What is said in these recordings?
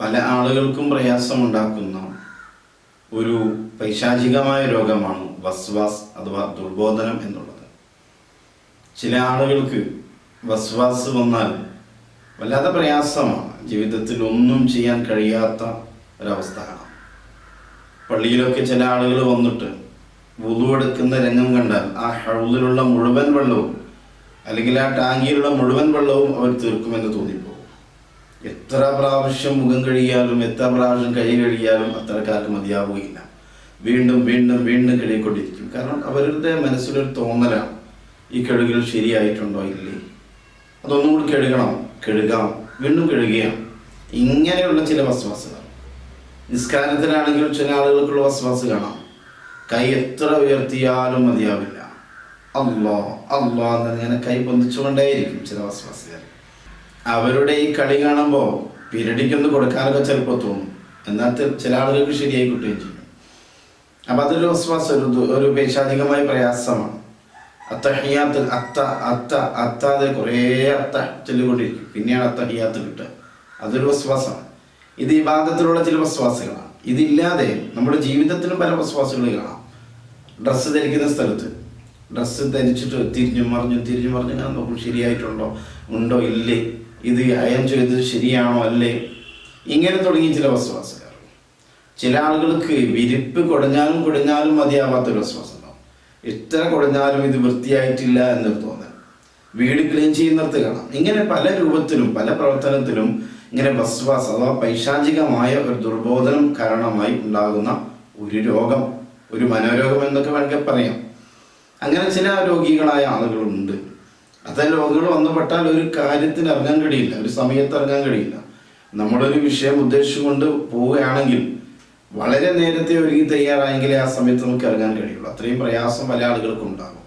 പല ആളുകൾക്കും പ്രയാസമുണ്ടാക്കുന്ന ഒരു പൈശാചികമായ രോഗമാണ് വസ്വാസ് അഥവാ ദുർബോധനം എന്നുള്ളത്. ചില ആളുകൾക്ക് വസ്വാസ് വന്നാൽ വല്ലാത്ത പ്രയാസമാണ്. ജീവിതത്തിൽ ഒന്നും ചെയ്യാൻ കഴിയാത്ത ഒരവസ്ഥ കാണാം. പള്ളിയിലൊക്കെ ചില ആളുകൾ വന്നിട്ട് വുതുവെടുക്കുന്ന രംഗം കണ്ടാൽ ആ ഹൗദിലുള്ള മുഴുവൻ വെള്ളവും അല്ലെങ്കിൽ ആ ടാങ്കിയിലുള്ള മുഴുവൻ വെള്ളവും അവർ തീർക്കുമെന്ന് തോന്നിപ്പോകും. എത്ര പ്രാവശ്യം മുഖം കഴുകിയാലും എത്ര പ്രാവശ്യം കൈ കഴുകിയാലും അത്തരക്കാർക്ക് മതിയാവുകയില്ല. വീണ്ടും വീണ്ടും വീണ്ടും കഴുകിക്കൊണ്ടിരിക്കും. കാരണം അവരുടെ മനസ്സിലൊരു തോന്നലാണ് ഈ കഴുകൽ ശരിയായിട്ടുണ്ടോ ഇല്ലേ? അതൊന്നും കൂടി കഴുകണം കഴുകാം വീണ്ടും കഴുകുകയാണ്. ഇങ്ങനെയുള്ള ചില വസ്വാസുകൾ. നിസ്കാരത്തിലാണെങ്കിൽ ചില ആളുകൾക്കുള്ള വസ്വാസ് കാണാം. കൈ എത്ര ഉയർത്തിയാലും മതിയാവില്ല. അല്ലോ അല്ലോ എന്നിങ്ങനെ കൈ പൊന്തിച്ചുകൊണ്ടേയിരിക്കും ചില വസ്വാസുകാർ. അവരുടെ ഈ കളി കാണുമ്പോൾ പിരടിക്കൊന്ന് കൊടുക്കാനൊക്കെ ചിലപ്പോൾ തോന്നും. എന്നാൽ ചില ആളുകൾക്ക് ശരിയായി കിട്ടുകയും ചെയ്യും. അപ്പം അതൊരു വിശ്വാസം ഒരു ഒരു പേശാധികമായ പ്രയാസമാണ്. അത്തഹിയാത്ത് അത്ത അത്ത അത്താതെ കുറേ അത്ത ചൊല്ലിക്കൊണ്ടിരിക്കും പിന്നെയാണ് അത്തഹിയാത്ത് കിട്ടുക. അതൊരു വസ്വാസമാണ് ഇത് ഈ ഭാഗത്തിലുള്ള ചില വസ്വാസുകളാണ് ഇതില്ലാതെ നമ്മുടെ ജീവിതത്തിലും പല വസ്വാസുകൾ കാണാം. ഡ്രസ്സ് ധരിക്കുന്ന സ്ഥലത്ത്. ഡ്രസ്സ് ധരിച്ചിട്ട് തിരിഞ്ഞു മറിഞ്ഞു തിരിഞ്ഞു മറിഞ്ഞു ഞാൻ നോക്കും ശരിയായിട്ടുണ്ടോ? ഉണ്ടോ? ഇല്ലേ? ഇത് അയാൾ ചെയ്തത് ശരിയാണോ അല്ലേ? ഇങ്ങനെ തുടങ്ങി ചില വസ്വാസുകൾ ചില ആളുകൾക്ക് വിരിപ്പ് കൊടഞ്ഞാലും കുടഞ്ഞാലും മതിയാവാത്തൊരു വിശ്വാസം ഉണ്ടാവും എത്ര കുടഞ്ഞാലും ഇത് വൃത്തിയായിട്ടില്ല എന്നൊരു തോന്നൽ വീട് ക്ലീൻ ചെയ്യുന്നിടത്ത് കാണാം. ഇങ്ങനെ പല രൂപത്തിലും പല പ്രവർത്തനത്തിലും ഇങ്ങനെ വസ്വാസ് അഥവാ പൈശാചികമായ ഒരു ദുർബോധനം കാരണമായി ഉണ്ടാകുന്ന ഒരു രോഗം ഒരു മനോരോഗം എന്നൊക്കെ വേണമെങ്കിൽ പറയാം. അങ്ങനെ ചില രോഗികളായ ആളുകളുണ്ട്. അത്തരം രോഗികൾ വന്നുപെട്ടാൽ ഒരു കാര്യത്തിന് ഇറങ്ങാൻ കഴിയില്ല ഒരു സമയത്ത് ഇറങ്ങാൻ കഴിയില്ല. നമ്മളൊരു വിഷയം ഉദ്ദേശിച്ചു കൊണ്ട് പോവുകയാണെങ്കിൽ വളരെ നേരത്തെ ഒരുങ്ങി തയ്യാറായെങ്കിലേ ആ സമയത്ത് നമുക്ക് ഇറങ്ങാൻ കഴിയുള്ളൂ. അത്രയും പ്രയാസം പല ആളുകൾക്കും ഉണ്ടാകും.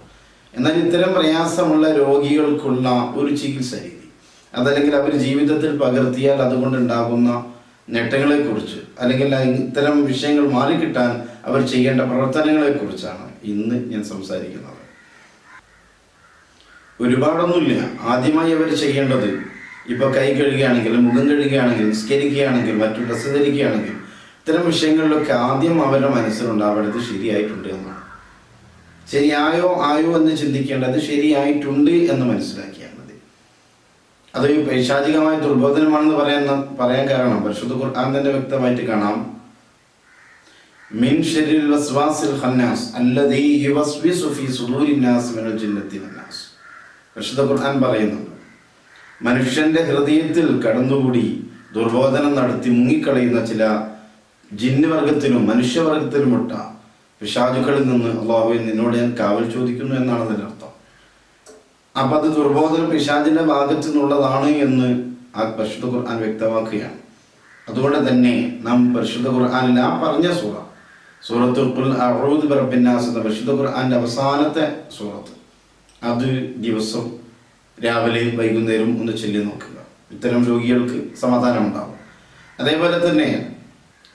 എന്നാൽ ഇത്തരം പ്രയാസമുള്ള രോഗികൾക്കുള്ള ഒരു ചികിത്സ രീതി അതല്ലെങ്കിൽ അവർ ജീവിതത്തിൽ പകർത്തിയാൽ അതുകൊണ്ട് അതുകൊണ്ടുണ്ടാകുന്ന നേട്ടങ്ങളെക്കുറിച്ച് അല്ലെങ്കിൽ ഇത്തരം വിഷയങ്ങൾ മാറിക്കിട്ടാൻ അവർ ചെയ്യേണ്ട പ്രവർത്തനങ്ങളെക്കുറിച്ചാണ് ഇന്ന് ഞാൻ സംസാരിക്കുന്നത്. ഒരുപാടൊന്നുമില്ല. ആദ്യമായി അവർ ചെയ്യേണ്ടത് ഇപ്പൊ കൈ കഴുകുകയാണെങ്കിൽ മുഖം കഴുകുകയാണെങ്കിൽ നിസ്കരിക്കുകയാണെങ്കിൽ മറ്റു ഡ്രസ്സ് ധരിക്കുകയാണെങ്കിൽ ഇത്തരം വിഷയങ്ങളിലൊക്കെ ആദ്യം അവരുടെ മനസ്സിലുണ്ടാവേണ്ടത് ശരിയായിട്ടുണ്ട് എന്നാണ്. ശരിയായോ ആയോ എന്ന് ചിന്തിക്കേണ്ടത് ശരിയായിട്ടുണ്ട് എന്ന് മനസ്സിലാക്കിയാൽ മതി. അത് പൈശാചികമായ ദുർബോധനമാണെന്ന് പറയാൻ പറയാൻ കാരണം പരിശുദ്ധ ഖുർആൻ തന്നെ വ്യക്തമായിട്ട് കാണാം. മിൻ ഷരിൽ വസ്വാസിൽ ഖന്നാസ് അല്ലദീ യുവസ്വിസു ഫീ സുദൂരിൻ മിനൽ ജിന്നത്തി പരിശുദ്ധ ഖുർആൻ പറയുന്നുണ്ട് മനുഷ്യന്റെ ഹൃദയത്തിൽ കടന്നുകൂടി ദുർബോധനം നടത്തി മുങ്ങിക്കളയുന്ന ചില ജിന്നുവർഗത്തിനും മനുഷ്യവർഗത്തിനുമുട്ട പിശാചുക്കളിൽ നിന്ന് അള്ളാഹുവിൻ നിന്നോട് ഞാൻ കാവൽ ചോദിക്കുന്നു എന്നാണ് അതിന്റെ അർത്ഥം. അപ്പൊ അത് ദുർബോധനം പിശാചിന്റെ ഭാഗത്തു നിന്നുള്ളതാണ് എന്ന് ആ പരിശുദ്ധ ഖുർആൻ വ്യക്തമാക്കുകയാണ്. അതുകൊണ്ട് തന്നെ നാം പരിശുദ്ധ ഖുർആാനിൽ ആ പറഞ്ഞ സൂറ സൂറത്തുൽ ഖുൽ പരിശുദ്ധ ഖുർആന്റെ അവസാനത്തെ സൂറത്ത്. അത് ദിവസം രാവിലെയും വൈകുന്നേരവും ഒന്ന് ചൊല്ലി നോക്കുക. ഇത്തരം രോഗികൾക്ക് സമാധാനം ഉണ്ടാവും അതേപോലെ തന്നെ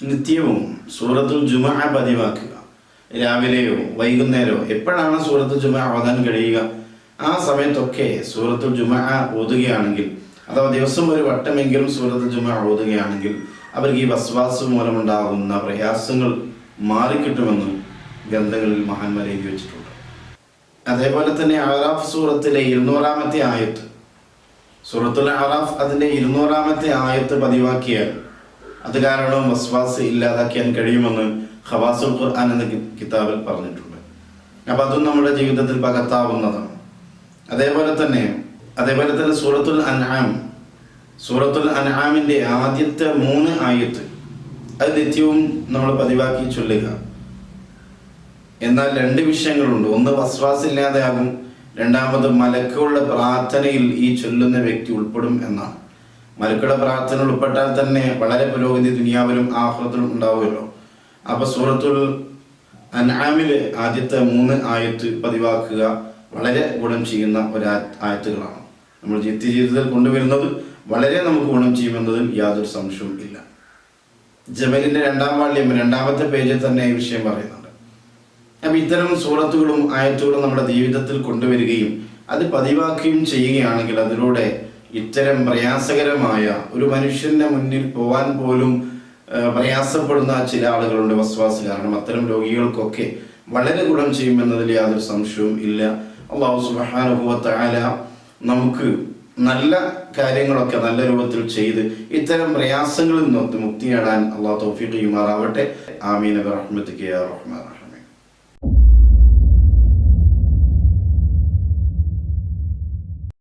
നിത്യവും സൂറത്തുൽ ജുമ പതിവാക്കുക. രാവിലെയോ വൈകുന്നേരമോ എപ്പോഴാണ് സൂറത്തുൽ ജുമ ഓതാൻ കഴിയുക? ആ സമയത്തൊക്കെ സൂറത്തുൽ ജുമ ഓതുകയാണെങ്കിൽ അഥവാ ദിവസം ഒരു വട്ടമെങ്കിലും സൂറത്തുൽ ജുമ ഓതുകയാണെങ്കിൽ അവർക്ക് ഈ വസ്വാസ് മൂലമുണ്ടാകുന്ന പ്രയാസങ്ങൾ മാറിക്കിട്ടുമെന്ന് ഗ്രന്ഥങ്ങളിൽ മഹാന്മാർ എഴുതി വെച്ചിട്ടുണ്ട്. അതേപോലെ തന്നെ അഹ്റാഫ് സൂറത്തിലെ ഇരുന്നൂറാമത്തെ ആയത്ത്. സൂറത്തുൽ അഹ്റാഫ് അതിന്റെ ഇരുന്നൂറാമത്തെ ആയത്ത് പതിവാക്കിയാൽ അത് കാരണം വസ്വാസ് ഇല്ലാതാക്കിയാൻ കഴിയുമെന്ന് ഖവാസുൽ ഖുർആൻ എന്ന കിതാബിൽ പറഞ്ഞിട്ടുണ്ട്. അപ്പൊ അതും നമ്മുടെ ജീവിതത്തിൽ പകർത്താവുന്നതാണ്. അതേപോലെ തന്നെ അതേപോലെ തന്നെ സൂറത്തുൽ അൻആം സൂറത്തുൽ അൻആമിന്റെ ആദ്യത്തെ മൂന്ന് ആയത്ത് അത് നിത്യവും നമ്മൾ പതിവാക്കി ചൊല്ലുക. എന്നാൽ രണ്ട് വിഷയങ്ങളുണ്ട്. ഒന്ന് വസ്വാസ് ഇല്ലാതെയാകും രണ്ടാമത് മലക്കുകളുടെ പ്രാർത്ഥനയിൽ ഈ ചൊല്ലുന്ന വ്യക്തി ഉൾപ്പെടും എന്നാണ്. മലക്കുകളുടെ പ്രാർത്ഥന ഉൾപ്പെട്ടാൽ തന്നെ വളരെ പുരോഗതി ദുനിയാവിലും ആഹ്ലത്തിലും ഉണ്ടാവുമല്ലോ. അപ്പൊ സൂറത്തുൽ അൻആമിലെ ആദ്യത്തെ മൂന്ന് ആയത്ത് പതിവാക്കുക വളരെ ഗുണം ചെയ്യുന്ന ഒരു ആയത്തുകളാണ്. നമ്മൾ നിത്യ ജീവിതത്തിൽ കൊണ്ടുവരുന്നത് വളരെ നമുക്ക് ഗുണം ചെയ്യുമെന്നതിൽ യാതൊരു സംശയവും ഇല്ല. ജമലിന്റെ രണ്ടാം വാള്യം രണ്ടാമത്തെ പേജിൽ തന്നെ ഈ വിഷയം പറയുന്നുണ്ട് അപ്പം ഇത്തരം സൂറത്തുകളും ആയത്തുകളും നമ്മുടെ ജീവിതത്തിൽ കൊണ്ടുവരികയും അത് പതിവാക്കുകയും ചെയ്യുകയാണെങ്കിൽ അതിലൂടെ ഇത്തരം പ്രയാസകരമായ ഒരു മനുഷ്യന്റെ മുന്നിൽ പോവാൻ പോലും പ്രയാസപ്പെടുന്ന ചില ആളുകളുണ്ട് വസ്വാസ്. കാരണം അത്തരം രോഗികൾക്കൊക്കെ വളരെ ഗുണം ചെയ്യുമെന്നതിൽ യാതൊരു സംശയവും ഇല്ല. അള്ളാഹു സുബാനുഭവത്തായ നമുക്ക് നല്ല കാര്യങ്ങളൊക്കെ നല്ല രൂപത്തിൽ ചെയ്ത് ഇത്തരം പ്രയാസങ്ങളിൽ നിന്നൊക്കെ മുക്തി നേടാൻ അള്ളാഹു തൗഫീഖ് ചെയ്യുമാറാവട്ടെ. ആമീൻ. റഹ്മത്തിക്ക് റഹ്മാൻ.